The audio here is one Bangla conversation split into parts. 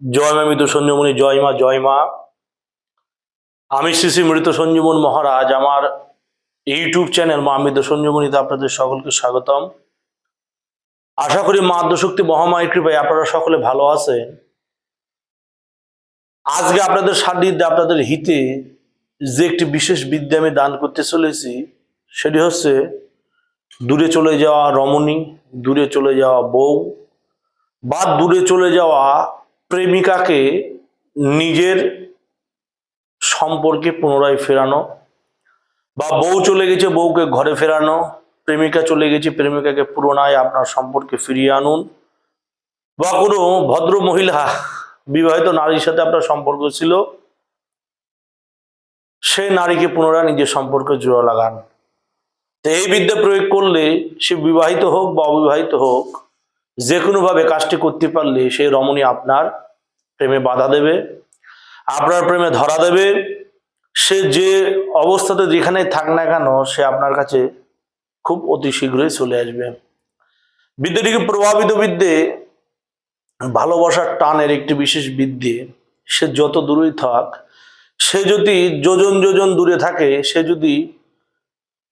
জয় মা মৃত সঞ্জীবনী, জয় মা জয় মা। আমি শ্রী শ্রী মৃত সঞ্জীবন মহারাজ, আমার ইউটিউব চ্যানেল মা মৃত সঞ্জীবনীতে আপনাদের সকলকে স্বাগতম। আশা করি মা আদ্যশক্তি মহামায়ের কৃপায় আপনারা সকলে ভালো আছেন। আজকে আপনাদের সান্নিধ্যে, আপনাদের হিতে যে একটি বিশেষ বিদ্যা আমি দান করতে চলেছি, সেটি হচ্ছে দূরে চলে যাওয়া রমণী, দূরে চলে যাওয়া বউ বা দূরে চলে যাওয়া প্রেমিকাকে নিজের সম্পর্কে পুনরায় ফেরানো বা বউ চলে গেছে বউকে ঘরে ফেরানো, প্রেমিকা চলে গেছে প্রেমিকাকে পুনরায় আপনার সম্পর্কে ফিরিয়ে আনুন বা কোনো ভদ্র মহিলা, বিবাহিত নারীর সাথে আপনার সম্পর্ক ছিল সেই নারীকে পুনরায় নিজের সম্পর্কে জোড়া লাগান। তো এই বিদ্যা প্রয়োগ করলে সে বিবাহিত হোক বা অবিবাহিত হোক যে কোনোভাবে কাজটি করতে পারলে সেই রমণী আপনার প্রেমে বাধা দেবে, আপনার প্রেমে ধরা দেবে। সে যে অবস্থাতে যেখানে থাক না কেন, সে আপনার কাছে খুব অতি শীঘ্রই চলে আসবে। বিদ্যাটিকে প্রভাবিত বিদ্যে, ভালোবাসার টানের একটি বিশেষ বিদ্যে, সে যত দূরেই থাক, সে যদি যোজন যোজন দূরে থাকে, সে যদি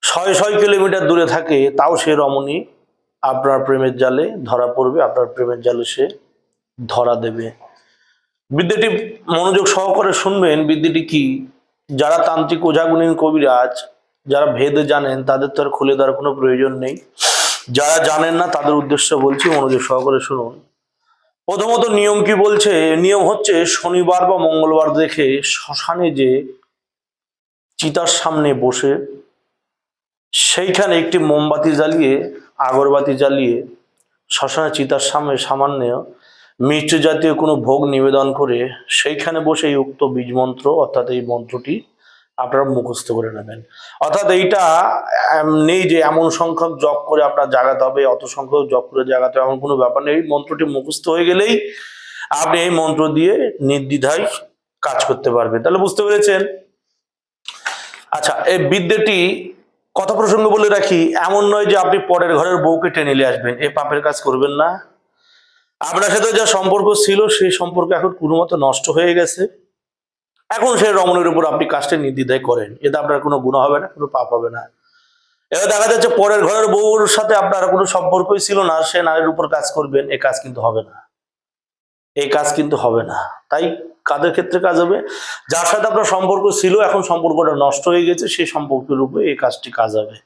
ছয় ছয় কিলোমিটার দূরে থাকে, তাও সে রমণী আপনার প্রেমের জালে ধরা পড়বে, আপনার প্রেমের জালে সে ধরা দেবে। বিদ্যাটি মনোযোগ সহকারে শুনবেন, বিদ্যাটি কি? যারা তান্ত্রিক ওঝাগুণীন কবিরাজ, যারা ভেদ জানেন, তাদের তো আর খুলে দেওয়ার কোনো প্রয়োজন নেই। যারা জানেন না, তাদের উদ্দেশ্য বলছি, মনোযোগ সহকারে শুনুন। প্রথমত নিয়ম কি বলছে? নিয়ম হচ্ছে শনিবার বা মঙ্গলবার দেখে শ্মশানে যে চিতার সামনে বসে, সেইখানে একটি মোমবাতি জ্বালিয়ে আগরবাতি জ্বালিয়ে শ্মশানে চিতার সামনে সামান্য মিষ্টি জাতীয় কোনো ভোগ নিবেদন করে সেইখানে বসে এই উক্ত বীজ মন্ত্র অর্থাৎ এই মন্ত্রটি আপনারা মুখস্থ করে নেবেন। অর্থাৎ এইটা নেই যে এমন সংখ্যক জপ করে আপনার জাগাতে হবে, অত সংখ্যক জপ করে জাগাতে হবে, এমন কোনো ব্যাপার নেই। এই মন্ত্রটি মুখস্থ হয়ে গেলেই আপনি এই মন্ত্র দিয়ে নির্দ্বিধায় কাজ করতে পারবেন। তাহলে বুঝতে পেরেছেন? আচ্ছা এই বিদ্যাটি কথা প্রসঙ্গ বলে রাখি, এমন নয় যে আপনি পরের ঘরের বউকে টেনে নিয়ে আসবেন, এ পাপের কাজ করবেন না। আপনার সাথে যা সম্পর্ক ছিল, সেই সম্পর্ক এখন কোনো মতো নষ্ট হয়ে গেছে। এখন সেই রমণের উপর আপনি কাজটা নির্দ্বিধায় করেন, এতে আপনার কোনো গুণ হবে না, কোনো পাপ হবে না। এবার দেখা যাচ্ছে পরের ঘরের বউর সাথে আপনার কোনো সম্পর্কই ছিল না, সে নারীর উপর কাজ করবেন, এ কাজ কিন্তু হবে না। এই কাজ কিন্তু হবে না। তাই কাদের ক্ষেত্রে কাজ হবে? যার সাথে আপনার সম্পর্ক ছিল, এখন সম্পর্কটা নষ্ট হয়ে গেছে, সেই সম্পর্কের উপরে এই কাজটি কাজ হবে।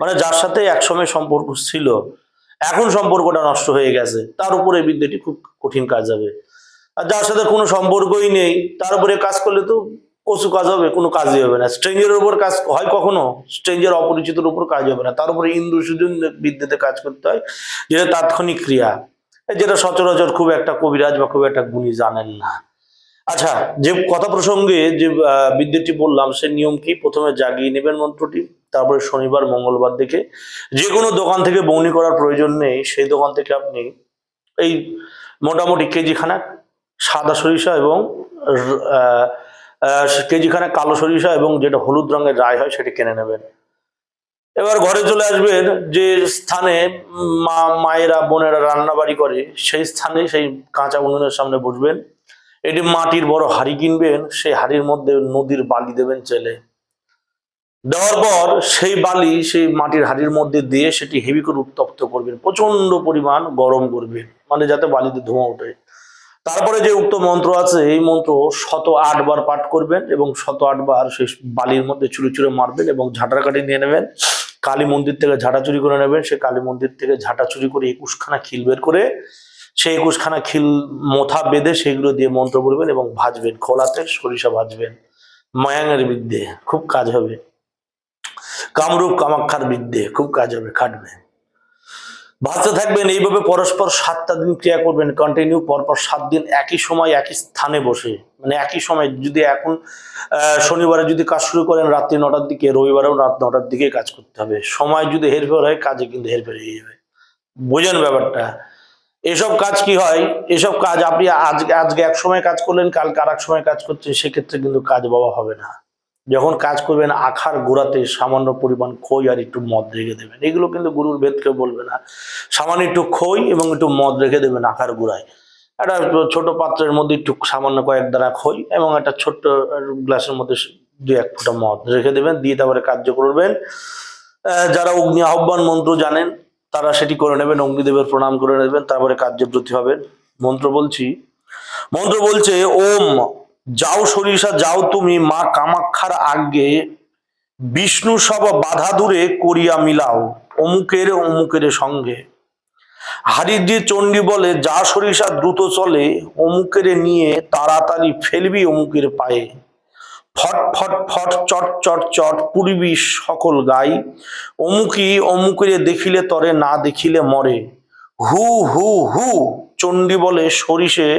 মানে যার সাথে একসময় সম্পর্ক ছিল, এখন সম্পর্কটা নষ্ট হয়ে গেছে, তার উপরে এই বিদ্যাটি খুব কঠিন কাজ হবে। আর যার সাথে কোনো সম্পর্কই নেই, তার উপরে কাজ করলে তো কচু কাজ হবে, কোনো কাজই হবে না। স্ট্রেঞ্জের উপর কাজ হয় কখনো? স্ট্রেঞ্জের অপরিচিতের উপর কাজ হবে না। তার উপরে ইন্দু সুজন বিদ্যাতে কাজ করতে হয়, যেটা তাৎক্ষণিক ক্রিয়া। যেটা সচরাচর খুব একটা কবিরাজ বা খুব একটা গুণী জানেন না। আচ্ছা যে কথা প্রসঙ্গে যে আহ, বিদ্যাটি বললাম সে নিয়ম কি? প্রথমে জাগিয়ে নেবেন মন্ত্রটি তারপরে শনিবার মঙ্গলবার দেখে যে কোনো দোকান থেকে বৌনি করার প্রয়োজন নেই সেই দোকান থেকে আপনি এই মোটামুটি কেজি খানাক সাদা সরিষা এবং র- আহ, আহ, কেজি খানেক কালো সরিষা এবং যেটা হলুদ রঙের রায় হয় সেটা কিনে নেবেন। এবার ঘরে চলে আসবেন যে স্থানে মা, মায়েরা, বোনেরা রান্না বাড়ি করে, সেই স্থানে সেই কাঁচা উনুনের সামনে বসবেন। এটি মাটির বড় হাড়ি কিনবেন, সেই হাড়ির মধ্যে নদীর বালি দেবেন চেলে। দেওয়ার পর সেই বালি সেই মাটির হাড়ির মধ্যে দিয়ে সেটি হেভি করে উত্তপ্ত করবেন প্রচণ্ড পরিমাণ গরম করবেন মানে যাতে বালিতে ধোঁয়া ওঠে। তারপরে যে উক্ত মন্ত্র আছে, এই মন্ত্র শত আটবার পাঠ করবেন এবং শত আটবার সেই বালির মধ্যে চুরি চুরে মারবেন এবং ঝাঁটার কাঠি নিয়ে নেবেন। কালী মন্দির থেকে ঝাঁটা চুরি করে নেবেন, সে কালী মন্দির থেকে ঝাঁটা চুরি করে একুশখানা খিল বের করে সেই একুশখানা খিল মোথা বেঁধে সেগুলো দিয়ে মন্ত্র বলবেন এবং ভাজবেন, খোলাতে সরিষা ভাজবেন। মায়াঙের বিদ্যে, খুব কাজ হবে। কামরূপ কামাক্ষার বিদ্যে, খুব কাজ হবে খাটবে ভাজতে থাকবেন, এইভাবে পরস্পর সাতটা দিন ক্রিয়া করবেন কন্টিনিউ পরপর সাত দিন একই সময়, একই স্থানে বসে। মানে একই সময়, যদি এখন শনিবারে যদি কাজ শুরু করেন, রাত্রি নটার দিকে, রবিবারেও রাত নটার দিকে কাজ করতে হবে। সময় যদি হেরফের হয়, কাজে কিন্তু হেরফের হয়ে যাবে। বোঝেন ব্যাপারটা? এসব কাজ কি হয়? এসব কাজ আপনি আজকে আজকে এক সময় কাজ করলেন, কালকে আর এক সময় কাজ করছেন, সেক্ষেত্রে কিন্তু কাজ বাবা হবে না। যখন কাজ করবেন, আখার গোড়াতে সামান্য পরিমাণ খই আর একটু মদ রেখে দেবেন। এগুলো কিন্তু গুরুর ভেদ কেউ বলবে না। সামান্য একটু খই এবং একটু মদ রেখে দেবেন আখার গোড়ায়। একটা ছোট পাত্রের মধ্যে একটু সামান্য কয়েক দানা খই এবং একটা ছোট্ট গ্লাসের মধ্যে দুই এক ফোঁটা মদ রেখে দেবেন, দিয়ে তারপরে কার্য করবেন। যারা অগ্নি আহ্বান মন্ত্র জানেন, তারা সেটি করে নেবেন, অগ্নিদেবের প্রণাম করে নেবেন, তারপরে কার্যব্রতী হবেন। মন্ত্র বলছি, মন্ত্র বলছে, ওম যাও সরিষা, যাও তুমি মা কামাক্ষার আগে বিষ্ণু সব বাধা দূরে করিয়া মিলাও, অমুকের অমুকের সঙ্গে। হারিদি চণ্ডী বলে, যা সরিষা দ্রুত চলে, অমুকের নিয়ে তাড়াতাড়ি ফেলবি অমুকের পায়ে। ফট ফট ফট, চট চট চট পুরিবি সকল গাই। অমুকি অমুকের দেখিলে তরে, না দেখিলে মরে। হু হু হু, চণ্ডী বলে, সরিষে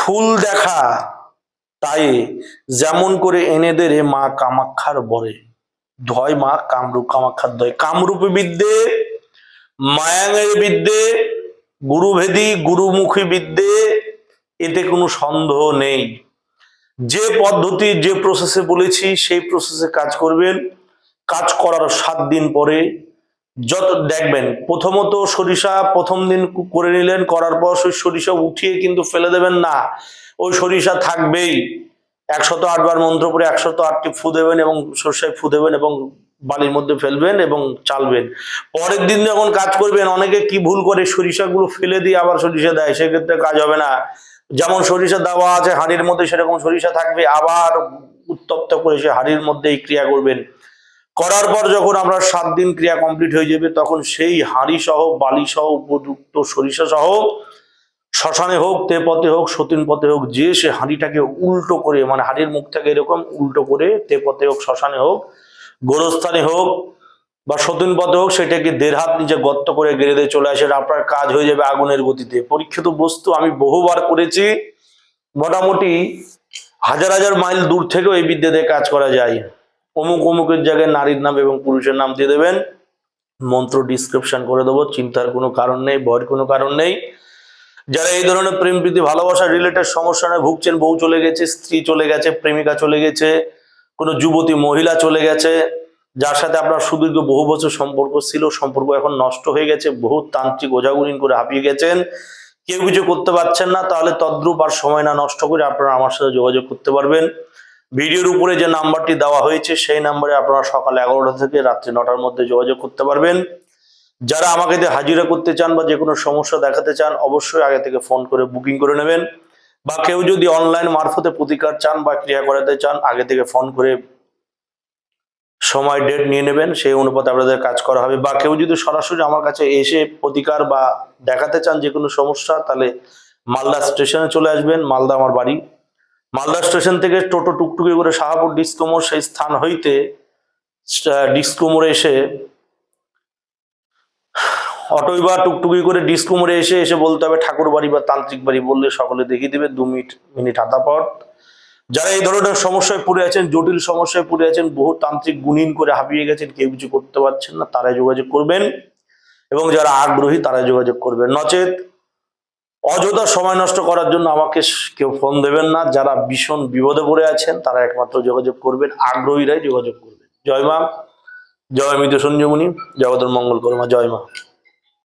ফুল দেখা, তাই যেমন করে এনে দে রে মা কামাক্ষার বরে। ধয় মা কামরূপ, কামাক্ষার দয় কামরূপী বিদ্যে মায়াঙের বিদ্যে, গুরুভেদী, গুরুমুখী বিদ্যে, এতে কোনো সন্দেহ নেই। যে পদ্ধতি, যে প্রসেসে বলেছি, সেই প্রসেসে কাজ করবেন। কাজ করার সাত দিন পরে যত দেখবেন, প্রথমত সরিষা প্রথম দিন করে নিলেন, করার পর সরিষা উঠিয়ে কিন্তু ফেলে দেবেন না। ওই সরিষা থাকবেই। একশত আটবার মন্ত্র পরে একশত আটটি ফু দেবেন এবং সর্ষায় ফু দেবেন এবং বালির মধ্যে ফেলবেন এবং চালবেন। পরের দিন যখন কাজ করবেন, অনেকে কি ভুল করে সরিষাগুলো ফেলে দিয়ে আবার সরিষা দেয়, সেক্ষেত্রে কাজ হবে না। যেমন সরিষা দেওয়া আছে, হাঁড়ির মধ্যে সেরকম সরিষা থাকবে, আবার উত্তপ্ত করে সে হাঁড়ির মধ্যেই ক্রিয়া করবেন। করার পর যখন আমরা সাত দিন ক্রিয়া কমপ্লিট হয়ে যাবে, তখন সেই হাঁড়ি সহ, বালি সহ, উপযুক্ত সরিষা সহ, শ্মশানে হোক তে পথে হোক, সতীন পথে হোক, যে সে হাঁড়িটাকে উল্টো করে মানে হাঁড়ির মুখ থেকে এরকম উল্টো করে তে পথে হোক, শ্মশানে হোক, গোরস্থানে হোক বা সতীন পথে হোক, সেটাকে দেড় হাত নিচে গর্ত করে গেড়ে দিয়ে চলে আসে আপনার কাজ হয়ে যাবে আগুনের গতিতে। পরীক্ষিত বস্তু আমি বহুবার করেছি, মোটামুটি হাজার হাজার মাইল দূর থেকেও এই বিদ্যা দিয়ে কাজ করা যায়। অমুক অমুকের জায়গায় নারীর নাম এবং পুরুষের নাম দিয়ে দেবেন। মন্ত্র ডিসক্রিপশন করে দেবো, চিন্তার কোনো কারণ নেই ভয়ের কোনো কারণ নেই। যারা এই ধরনের প্রেম প্রীতি, ভালোবাসা রিলেটেড সমস্যা নিয়ে ভুগছেন, বউ চলে গেছে, স্ত্রী চলে গেছে, প্রেমিকা চলে গেছে, কোনো যুবতী মহিলা চলে গেছে, যার সাথে আপনার সুদীর্ঘ বহু বছর সম্পর্ক ছিল, সম্পর্ক এখন নষ্ট হয়ে গেছে, বহু তান্ত্রিক ওঝাগুরিন করে হাঁপিয়ে গেছেন, কেউ কিছু করতে পারছেন না, তাহলে তদ্রুপ আর সময় না নষ্ট করে আপনারা আমার সাথে যোগাযোগ করতে পারবেন। ভিডিওর উপরে যে নাম্বারটি দেওয়া হয়েছে, সেই নাম্বারে আপনারা সকাল এগারোটা থেকে রাত্রি নটার মধ্যে যোগাযোগ করতে পারবেন। যারা আমাকে হাজিরা করতে চান বা যে কোনো সমস্যা দেখাতে চান, অবশ্যই আগে থেকে ফোন করে বুকিং করে নেবেন। বা কেউ যদি অনলাইন মারফতে প্রতিকার চান বা ক্রিয়া করাতে চান, আগে থেকে ফোন করে সময়, ডেট নিয়ে নেবেন, সেই অনুপাতে আপনাদের কাজ করা হবে। বা কেউ যদি সরাসরি আমার কাছে এসে প্রতিকার বা দেখাতে চান যে কোনো সমস্যা, তাহলে মালদা স্টেশনে চলে আসবেন। মালদা আমার বাড়ি। মালদা স্টেশন থেকে টোটো টুকটুকি করে শাহাপুর ডিসকোমোর সেই স্থান হইতে ডিসকোমোরে এসে অটোই বা টুকটুকি করে ডিসকোমোরে এসে এসে বলতে হবে ঠাকুর বাড়ি বা তান্ত্রিক বাড়ি বললে সকলে দেখিয়ে দেবে, দু মিনিট মিনিট হাতা পর যারা এই ধরনের সমস্যায় পড়ে আছেন, জটিল সমস্যায় পড়ে আছেন, বহু তান্ত্রিক গুণীন করে হাবিয়ে গেছেন, কেউ কিছু করতে পারছেন না, তারাই যোগাযোগ করবেন। এবং যারা আগ্রহী, তারাই যোগাযোগ করবেন। নচেত অযথা সময় নষ্ট করার জন্য আমাকে কেউ ফোন দেবেন না। যারা ভীষণ বিপদে পড়ে আছেন, তারা একমাত্র যোগাযোগ করবেন, আগ্রহীরাই যোগাযোগ করবেন। জয় মা, জয় মৃত সঞ্জীবনী জগতের মঙ্গল করমা জয় মা।